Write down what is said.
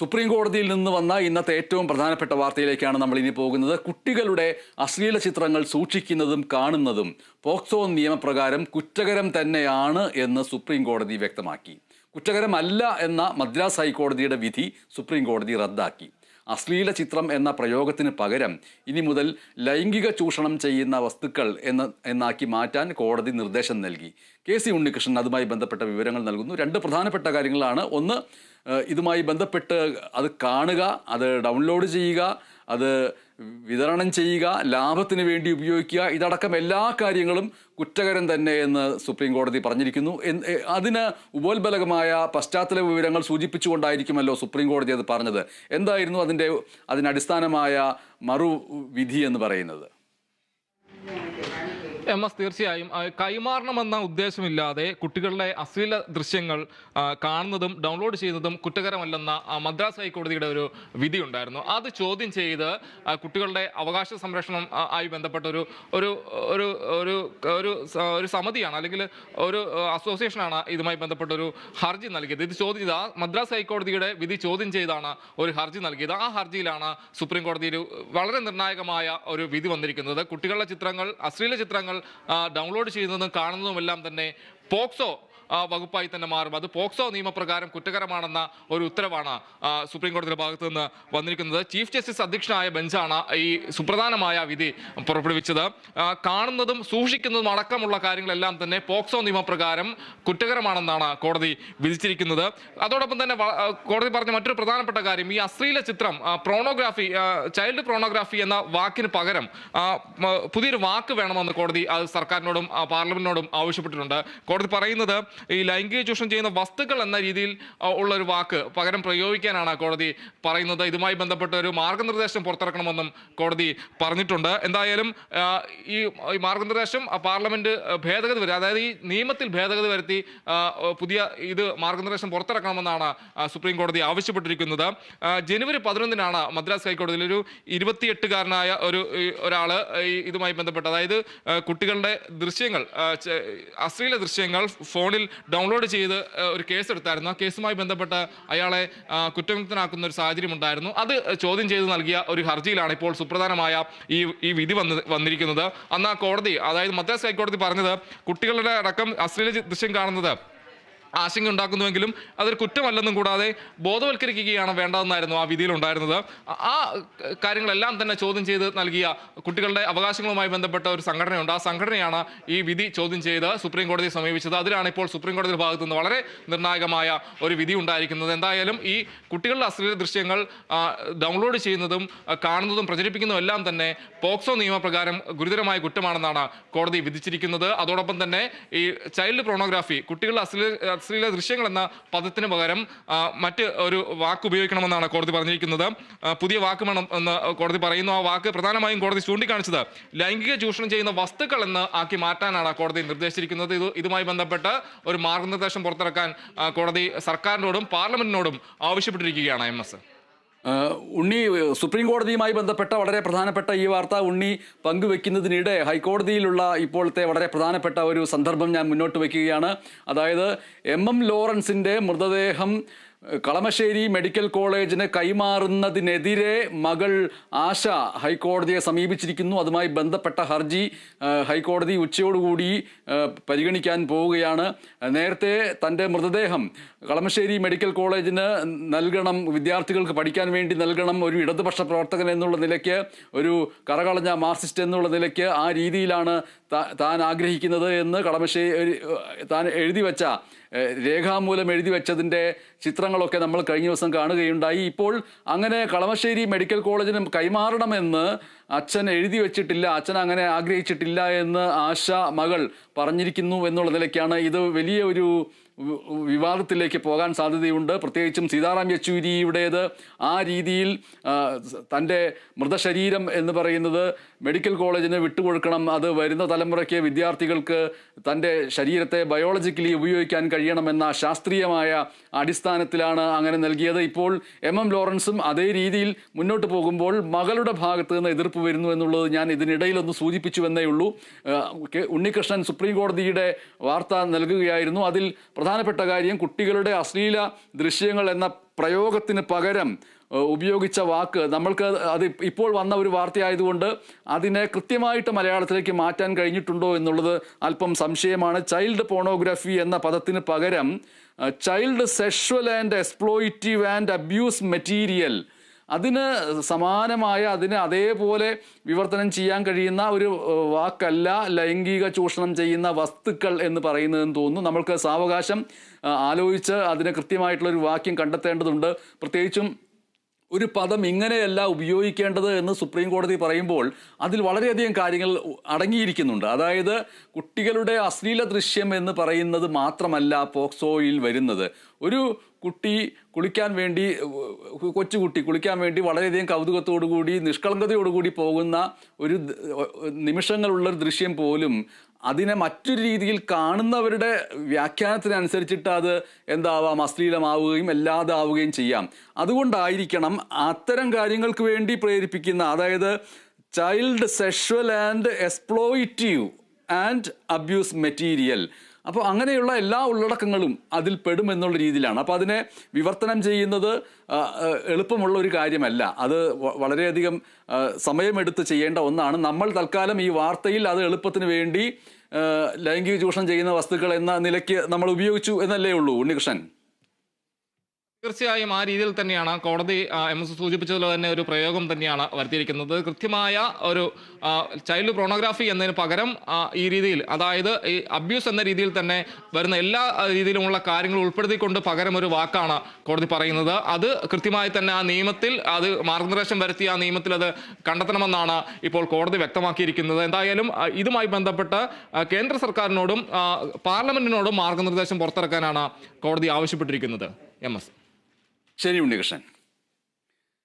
Supreme കോടതിയിൽ നിന്ന് വന്ന ഇന്നത്തെ ഏറ്റവും പ്രധാനപ്പെട്ട വാർത്തയിലേക്കാണ് നമ്മൾ ഇനി പോകുന്നത്. കുട്ടികളുടെ അശ്ലീല ചിത്രങ്ങൾ സൂക്ഷിക്കുന്നതും കാണുന്നതും പോക്സോ നിയമപ്രകാരം കുറ്റകരം തന്നെയാണ് എന്ന് സുപ്രീം കോടതി വ്യക്തമാക്കി. കുറ്റകരമല്ല എന്ന മദ്രാസ് ഹൈക്കോടതിയുടെ വിധി സുപ്രീം കോടതി റദ്ദാക്കി. അശ്ലീല ചിത്രം എന്ന പ്രയോഗത്തിന് പകരം ഇനി മുതൽ ലൈംഗിക ചൂഷണം ചെയ്യുന്ന വസ്തുക്കൾ എന്ന എന്നാക്കി മാറ്റാൻ കോടതി നിർദ്ദേശം നൽകി. കെ സി ഉണ്ണികൃഷ്ണൻ അതുമായി ബന്ധപ്പെട്ട വിവരങ്ങൾ നൽകുന്നു. രണ്ട് പ്രധാനപ്പെട്ട കാര്യങ്ങളാണ്. ഒന്ന് ഇതുമായി ബന്ധപ്പെട്ട് അത് കാണുക അത് ഡൗൺലോഡ് ചെയ്യുക അത് വിതരണം ചെയ്യുക ലാഭത്തിന് വേണ്ടി ഉപയോഗിക്കുക. ഇതടക്കം എല്ലാ കാര്യങ്ങളും കുറ്റകരം തന്നെ എന്ന് സുപ്രീം കോടതി പറഞ്ഞിരിക്കുന്നു. അതിന് ഉപോത്ബലകമായ പശ്ചാത്തല വിവരങ്ങൾ സൂചിപ്പിച്ചുകൊണ്ടായിരിക്കുമല്ലോ സുപ്രീം കോടതി അത് പറഞ്ഞത്. എന്തായിരുന്നു അതിന്റെ അതിനടിസ്ഥാനമായ മറുവിധി എന്ന് പറയുന്നത്? എം എസ് തീർച്ചയായും കൈമാറണമെന്ന ഉദ്ദേശമില്ലാതെ കുട്ടികളുടെ അശ്ലീല ദൃശ്യങ്ങൾ കാണുന്നതും ഡൗൺലോഡ് ചെയ്യുന്നതും കുറ്റകരമല്ലെന്ന മദ്രാസ് ഹൈക്കോടതിയുടെ ഒരു വിധി ഉണ്ടായിരുന്നു അത് ചോദ്യം ചെയ്ത് കുട്ടികളുടെ അവകാശ സംരക്ഷണം ആയി ബന്ധപ്പെട്ട ഒരു ഒരു ഒരു ഒരു ഒരു സമിതിയാണ് അല്ലെങ്കിൽ ഒരു അസോസിയേഷനാണ് ഇതുമായി ബന്ധപ്പെട്ട ഒരു ഹർജി നൽകിയത്. ഇത് ചോദ്യം ചെയ്ത് മദ്രാസ് ഹൈക്കോടതിയുടെ വിധി ചോദ്യം ചെയ്താണ് ഒരു ഹർജി നൽകിയത്. ആ ഹർജിയിലാണ് സുപ്രീം കോടതി ഒരു വളരെ നിർണായകമായ ഒരു വിധി വന്നിരിക്കുന്നത്. കുട്ടികളുടെ ചിത്രങ്ങൾ അശ്ലീല ചിത്രങ്ങൾ ഡൗൺലോഡ് ചെയ്യുന്നതും കാണുന്നതുമെല്ലാം തന്നെ പോക്സോ വകുപ്പായി തന്നെ മാറും. അത് പോക്സോ നിയമപ്രകാരം കുറ്റകരമാണെന്ന ഒരു ഉത്തരവാണ് സുപ്രീം കോടതിയുടെ ഭാഗത്തു നിന്ന് വന്നിരിക്കുന്നത്. ചീഫ് ജസ്റ്റിസ് അധ്യക്ഷനായ ബെഞ്ചാണ് ഈ സുപ്രധാനമായ വിധി പുറപ്പെടുവിച്ചത്. കാണുന്നതും സൂക്ഷിക്കുന്നതും അടക്കമുള്ള കാര്യങ്ങളെല്ലാം തന്നെ പോക്സോ നിയമപ്രകാരം കുറ്റകരമാണെന്നാണ് കോടതി വിധിച്ചിരിക്കുന്നത്. അതോടൊപ്പം തന്നെ കോടതി പറഞ്ഞ മറ്റൊരു പ്രധാനപ്പെട്ട കാര്യം ഈ അശ്ലീല ചിത്രം പ്രോണോഗ്രാഫി ചൈൽഡ് പ്രോണോഗ്രാഫി എന്ന വാക്കിന് പകരം പുതിയൊരു വാക്ക് വേണമെന്ന് കോടതി അത് സർക്കാരിനോടും പാർലമെന്റിനോടും ആവശ്യപ്പെട്ടിട്ടുണ്ട്. കോടതി പറയുന്നത് ഈ ലൈംഗിക ചൂഷണം ചെയ്യുന്ന വസ്തുക്കൾ എന്ന രീതിയിൽ ഉള്ള ഒരു വാക്ക് പകരം പ്രയോഗിക്കാനാണ് കോടതി പറയുന്നത്. ഇതുമായി ബന്ധപ്പെട്ട ഒരു മാർഗനിർദ്ദേശം പുറത്തിറക്കണമെന്നും കോടതി പറഞ്ഞിട്ടുണ്ട്. എന്തായാലും ഈ മാർഗനിർദ്ദേശം പാർലമെന്റ് ഭേദഗതി വരുത്തി അതായത് ഈ നിയമത്തിൽ ഭേദഗതി വരുത്തി പുതിയ ഇത് മാർഗനിർദ്ദേശം പുറത്തിറക്കണമെന്നാണ് സുപ്രീം കോടതി ആവശ്യപ്പെട്ടിരിക്കുന്നത്. ജനുവരി പതിനൊന്നിനാണ് മദ്രാസ് ഹൈക്കോടതിയിൽ ഒരു ഇരുപത്തിയെട്ടുകാരനായ ഒരു ഒരാൾ ഇതുമായി ബന്ധപ്പെട്ട് അതായത് കുട്ടികളുടെ ദൃശ്യങ്ങൾ അശ്ലീല ദൃശ്യങ്ങൾ ഫോണിൽ ഡൗൺലോഡ് ചെയ്ത് ഒരു കേസ് എടുത്തായിരുന്നു. ആ കേസുമായി ബന്ധപ്പെട്ട് അയാളെ കുറ്റവിമുക്തനാക്കുന്ന ഒരു സാഹചര്യം ഉണ്ടായിരുന്നു. അത് ചോദ്യം ചെയ്ത് നൽകിയ ഒരു ഹർജിയിലാണ് ഇപ്പോൾ സുപ്രധാനമായ ഈ ഈ വിധി വന്ന് വന്നിരിക്കുന്നത്. അന്ന് ആ കോടതി അതായത് മദ്രാസ് ഹൈക്കോടതി പറഞ്ഞത് കുട്ടികളുടെ അടക്കം അശ്ലീല ദൃശ്യം കാണുന്നത് ആശങ്ക ഉണ്ടാക്കുന്നുവെങ്കിലും അതൊരു കുറ്റമല്ലെന്നും കൂടാതെ ബോധവൽക്കരിക്കുകയാണ് വേണ്ടതെന്നായിരുന്നു ആ ആ- ആ കാര്യങ്ങളെല്ലാം തന്നെ ചോദ്യം ചെയ്ത് നൽകിയ കുട്ടികളുടെ അവകാശങ്ങളുമായി ബന്ധപ്പെട്ട ഒരു സംഘടനയുണ്ട്. ആ സംഘടനയാണ് ഈ വിധി ചോദ്യം ചെയ്ത് സുപ്രീം കോടതിയെ സമീപിച്ചത്. അതിലാണ് ഇപ്പോൾ സുപ്രീം കോടതിയുടെ ഭാഗത്തു നിന്ന് വളരെ നിർണായകമായ ഒരു വിധി ഉണ്ടായിരിക്കുന്നത്. എന്തായാലും ഈ കുട്ടികളുടെ അശ്ലീല ദൃശ്യങ്ങൾ ഡൗൺലോഡ് ചെയ്യുന്നതും കാണുന്നതും പ്രചരിപ്പിക്കുന്നതും എല്ലാം തന്നെ പോക്സോ നിയമപ്രകാരം ഗുരുതരമായ കുറ്റമാണെന്നാണ് കോടതി വിധിച്ചിരിക്കുന്നത്. അതോടൊപ്പം തന്നെ ഈ ചൈൽഡ് പ്രോണോഗ്രാഫി കുട്ടികളുടെ അശ്ലീല അശ്ലീല ദൃശ്യങ്ങൾ എന്ന പദത്തിന് പകരം മറ്റ് ഒരു വാക്ക് ഉപയോഗിക്കണമെന്നാണ് കോടതി പറഞ്ഞിരിക്കുന്നത്. പുതിയ വാക്ക് വേണം എന്ന് കോടതി പറയുന്നു. ആ വാക്ക് പ്രധാനമായും കോടതി ചൂണ്ടിക്കാണിച്ചത് ലൈംഗിക ചൂഷണം ചെയ്യുന്ന വസ്തുക്കൾ എന്ന് ആക്കി മാറ്റാനാണ് കോടതി നിർദ്ദേശിച്ചിരിക്കുന്നത്. ഇത് ഇതുമായി ബന്ധപ്പെട്ട് ഒരു മാർഗനിർദ്ദേശം പുറത്തിറക്കാൻ കോടതി സർക്കാരിനോടും പാർലമെന്റിനോടും ആവശ്യപ്പെട്ടിരിക്കുകയാണ് എം എസ്. ഉണ്ണി സുപ്രീം കോടതിയുമായി ബന്ധപ്പെട്ട വളരെ പ്രധാനപ്പെട്ട ഈ വാർത്ത ഉണ്ണി പങ്കുവെക്കുന്നതിനിടെ ഹൈക്കോടതിയിലുള്ള ഇപ്പോഴത്തെ വളരെ പ്രധാനപ്പെട്ട ഒരു സന്ദർഭം ഞാൻ മുന്നോട്ട് വയ്ക്കുകയാണ്. അതായത് എം എം ലോറൻസിന്റെ മൃതദേഹം കളമശ്ശേരി മെഡിക്കൽ കോളേജിന് കൈമാറുന്നതിനെതിരെ മകൾ ആശ ഹൈക്കോടതിയെ സമീപിച്ചിരിക്കുന്നു. അതുമായി ബന്ധപ്പെട്ട ഹർജി ഹൈക്കോടതി ഉച്ചയോടുകൂടി പരിഗണിക്കാൻ പോവുകയാണ്. നേരത്തെ തന്റെ മൃതദേഹം കളമശ്ശേരി മെഡിക്കൽ കോളേജിന് നൽകണം വിദ്യാർത്ഥികൾക്ക് പഠിക്കാൻ വേണ്ടി നൽകണം ഒരു ഇടതുപക്ഷ പ്രവർത്തകൻ എന്നുള്ള നിലയ്ക്ക് ഒരു കറകളഞ്ഞ മാർക്സിസ്റ്റ് എന്നുള്ള നിലയ്ക്ക് ആ രീതിയിലാണ് താൻ ആഗ്രഹിക്കുന്നത് എന്ന് കളമശ്ശേരി താൻ എഴുതി വെച്ച രേഖാമൂലം എഴുതി വെച്ചതിന്റെ ചിത്രങ്ങളൊക്കെ നമ്മൾ കഴിഞ്ഞ ദിവസം കാണുകയുണ്ടായി. ഇപ്പോൾ അങ്ങനെ കളമശ്ശേരി മെഡിക്കൽ കോളേജിന് കൈമാറണമെന്ന് അച്ഛൻ എഴുതി വെച്ചിട്ടില്ല അച്ഛൻ അങ്ങനെ ആഗ്രഹിച്ചിട്ടില്ല എന്ന് ആശ മകൾ പറഞ്ഞിരിക്കുന്നു എന്നുള്ള നിലയ്ക്കാണ് ഇത് വലിയ ഒരു വിവാദത്തിലേക്ക് പോകാൻ സാധ്യതയുണ്ട്. പ്രത്യേകിച്ചും സീതാറാം യെച്ചൂരിയുടേത് ആ രീതിയിൽ തന്റെ മൃതശരീരം എന്ന് പറയുന്നത് മെഡിക്കൽ കോളേജിന് വിട്ടുകൊടുക്കണം. അത് വരുന്ന തലമുറയ്ക്ക് വിദ്യാർത്ഥികൾക്ക് തന്റെ ശരീരത്തെ ബയോളജിക്കലി ഉപയോഗിക്കാൻ കഴിയണമെന്ന ശാസ്ത്രീയമായ അടിസ്ഥാനത്തിലാണ് അങ്ങനെ നൽകിയത്. ഇപ്പോൾ എം എം ലോറൻസും അതേ രീതിയിൽ മുന്നോട്ട് പോകുമ്പോൾ മകളുടെ ഭാഗത്ത് നിന്ന് എതിർപ്പ് വരുന്നു എന്നുള്ളത് ഞാൻ ഇതിനിടയിലൊന്ന് സൂചിപ്പിച്ചു എന്നേ ഉള്ളൂ. ഉണ്ണികൃഷ്ണൻ സുപ്രീം കോടതിയുടെ വാർത്ത നൽകുകയായിരുന്നു. അതിൽ പ്രധാന പ്രധാനപ്പെട്ട കാര്യം കുട്ടികളുടെ അശ്ലീല ദൃശ്യങ്ങൾ എന്ന പ്രയോഗത്തിന് പകരം ഉപയോഗിച്ച വാക്ക്. നമ്മൾക്ക് അത് ഇപ്പോൾ വന്ന ഒരു വാർത്തയായതുകൊണ്ട് അതിനെ കൃത്യമായിട്ട് മലയാളത്തിലേക്ക് മാറ്റാൻ കഴിഞ്ഞിട്ടുണ്ടോ എന്നുള്ളത് അല്പം സംശയമാണ്. ചൈൽഡ് പോണോഗ്രഫി എന്ന പദത്തിന് പകരം child sexual and exploitative and abuse material അതിന് സമാനമായ അതിന് അതേപോലെ വിവർത്തനം ചെയ്യാൻ കഴിയുന്ന ഒരു വാക്കല്ല ലൈംഗിക ചൂഷണം ചെയ്യുന്ന വസ്തുക്കൾ എന്ന് പറയുന്നതെന്ന് തോന്നുന്നു. നമ്മൾക്ക് സാവകാശം ആലോചിച്ച് അതിന് കൃത്യമായിട്ടുള്ള ഒരു വാക്യം കണ്ടെത്തേണ്ടതുണ്ട്. പ്രത്യേകിച്ചും ഒരു പദം ഇങ്ങനെയല്ല ഉപയോഗിക്കേണ്ടത് എന്ന് സുപ്രീം കോടതി പറയുമ്പോൾ അതിൽ വളരെയധികം കാര്യങ്ങൾ അടങ്ങിയിരിക്കുന്നുണ്ട്. അതായത് കുട്ടികളുടെ അശ്ലീല ദൃശ്യം എന്ന് പറയുന്നത് മാത്രമല്ല പോക്സോയിൽ വരുന്നത്. ഒരു കുട്ടി കുളിക്കാൻ വേണ്ടി കൊച്ചുകുട്ടി കുളിക്കാൻ വേണ്ടി വളരെയധികം കൗതുകത്തോടുകൂടി നിഷ്കളങ്കതയോടുകൂടി പോകുന്ന ഒരു നിമിഷങ്ങളുള്ളൊരു ദൃശ്യം പോലും അതിനെ മറ്റൊരു രീതിയിൽ കാണുന്നവരുടെ വ്യാഖ്യാനത്തിനനുസരിച്ചിട്ട് അത് എന്താവാം അശ്ലീലമാവുകയും അല്ലാതാവുകയും ചെയ്യാം. അതുകൊണ്ടായിരിക്കണം അത്തരം കാര്യങ്ങൾക്ക് വേണ്ടി പ്രേരിപ്പിക്കുന്ന അതായത് child sexual and exploitative and abuse material അപ്പോൾ അങ്ങനെയുള്ള എല്ലാ ഉള്ളടക്കങ്ങളും അതിൽ പെടും എന്നുള്ള രീതിയിലാണ്. അപ്പോൾ അതിനെ വിവർത്തനം ചെയ്യുന്നത് എളുപ്പമുള്ള ഒരു കാര്യമല്ല. അത് വളരെയധികം സമയമെടുത്ത് ചെയ്യേണ്ട ഒന്നാണ്. നമ്മൾ തൽക്കാലം ഈ വാർത്തയിൽ അത് എളുപ്പത്തിന് വേണ്ടി ലൈംഗിക ചൂഷണം ചെയ്യുന്ന വസ്തുക്കൾ എന്ന നിലയ്ക്ക് നമ്മൾ ഉപയോഗിച്ചു എന്നല്ലേ ഉള്ളൂ ഉണ്ണികൃഷ്ണൻ? തീർച്ചയായും ആ രീതിയിൽ തന്നെയാണ് കോടതി എം എസ് സൂചിപ്പിച്ചതുപോലെ തന്നെ ഒരു പ്രയോഗം തന്നെയാണ് വരുത്തിയിരിക്കുന്നത്. കൃത്യമായ ഒരു ചൈൽഡ് പ്രോണോഗ്രാഫി എന്നതിന് പകരം ഈ രീതിയിൽ അതായത് ഈ അബ്യൂസ് എന്ന രീതിയിൽ തന്നെ വരുന്ന എല്ലാ രീതിയിലുമുള്ള കാര്യങ്ങൾ ഉൾപ്പെടുത്തിക്കൊണ്ട് പകരം ഒരു വാക്കാണ് കോടതി പറയുന്നത്. അത് കൃത്യമായി തന്നെ ആ നിയമത്തിൽ അത് മാർഗനിർദ്ദേശം വരുത്തി ആ നിയമത്തിൽ അത് കണ്ടെത്തണമെന്നാണ് ഇപ്പോൾ കോടതി വ്യക്തമാക്കിയിരിക്കുന്നത്. എന്തായാലും ഇതുമായി ബന്ധപ്പെട്ട് കേന്ദ്ര സർക്കാരിനോടും പാർലമെന്റിനോടും മാർഗനിർദ്ദേശം പുറത്തിറക്കാനാണ് കോടതി ആവശ്യപ്പെട്ടിരിക്കുന്നത്. M S. ശരി ഉണ്ണികൃഷ്ണൻ.